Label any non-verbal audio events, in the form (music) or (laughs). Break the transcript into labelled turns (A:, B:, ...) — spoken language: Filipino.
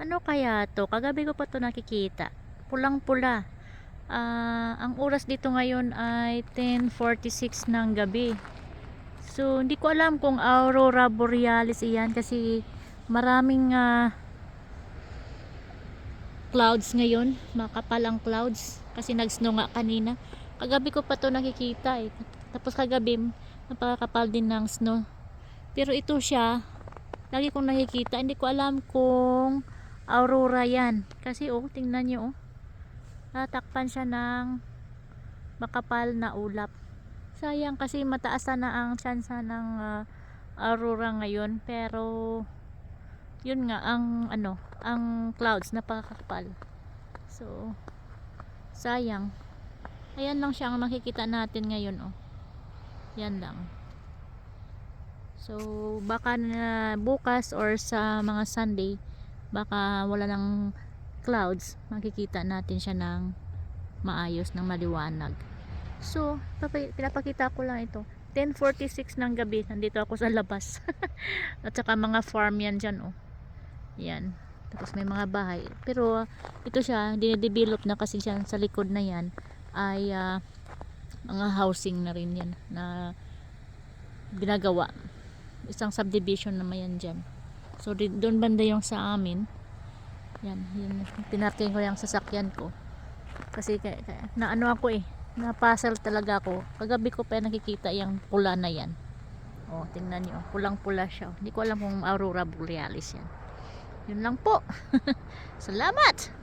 A: Ano kaya to? Kagabi ko pa to nakikita. Pulang-pula. Ah, ang oras dito ngayon ay 10.46 ng gabi. So, hindi ko alam kung Aurora Borealis iyan kasi maraming ah, clouds ngayon. Makapal ang clouds kasi nag-snow nga kanina. Kagabi ko pa to nakikita eh. Tapos kagabi, napakakapal din ng snow. Pero ito siya, lagi kong nakikita. Hindi ko alam kung aurora yan. Kasi oh, tingnan nyo oh. Tatakpan siya ng makapal na ulap. Sayang kasi mataas na ang tsansa ng ah, aurora ngayon. Pero yun nga ang ano, ang clouds napakakapal. So sayang. Ayan lang siya ang makikita natin ngayon oh. Yan lang. So, baka na bukas or sa mga Sunday, baka wala ng clouds, makikita natin siya ng maayos, ng maliwanag. So, pinapakita ko lang ito. 10.46 ng gabi, nandito ako sa labas. (laughs) At saka mga farm yan dyan, oh. Yan. Tapos may mga bahay. Pero, ito siya, dinidevelop na kasi siya sa likod na yan, ay ah, mga housing na rin yan, na ginagawa isang subdivision naman yan dyan so doon banda yung sa amin. Yan, yun pinarking ko yung sasakyan ko. Kasi kaya, kaya, na ano ako eh na puzzle talaga ako. Kagabi ko pa nakikita yung pula na yan. Oh tingnan niyo pulang pula siya. Hindi ko alam kung aurora borealis yan. Yun lang po. (laughs) Salamat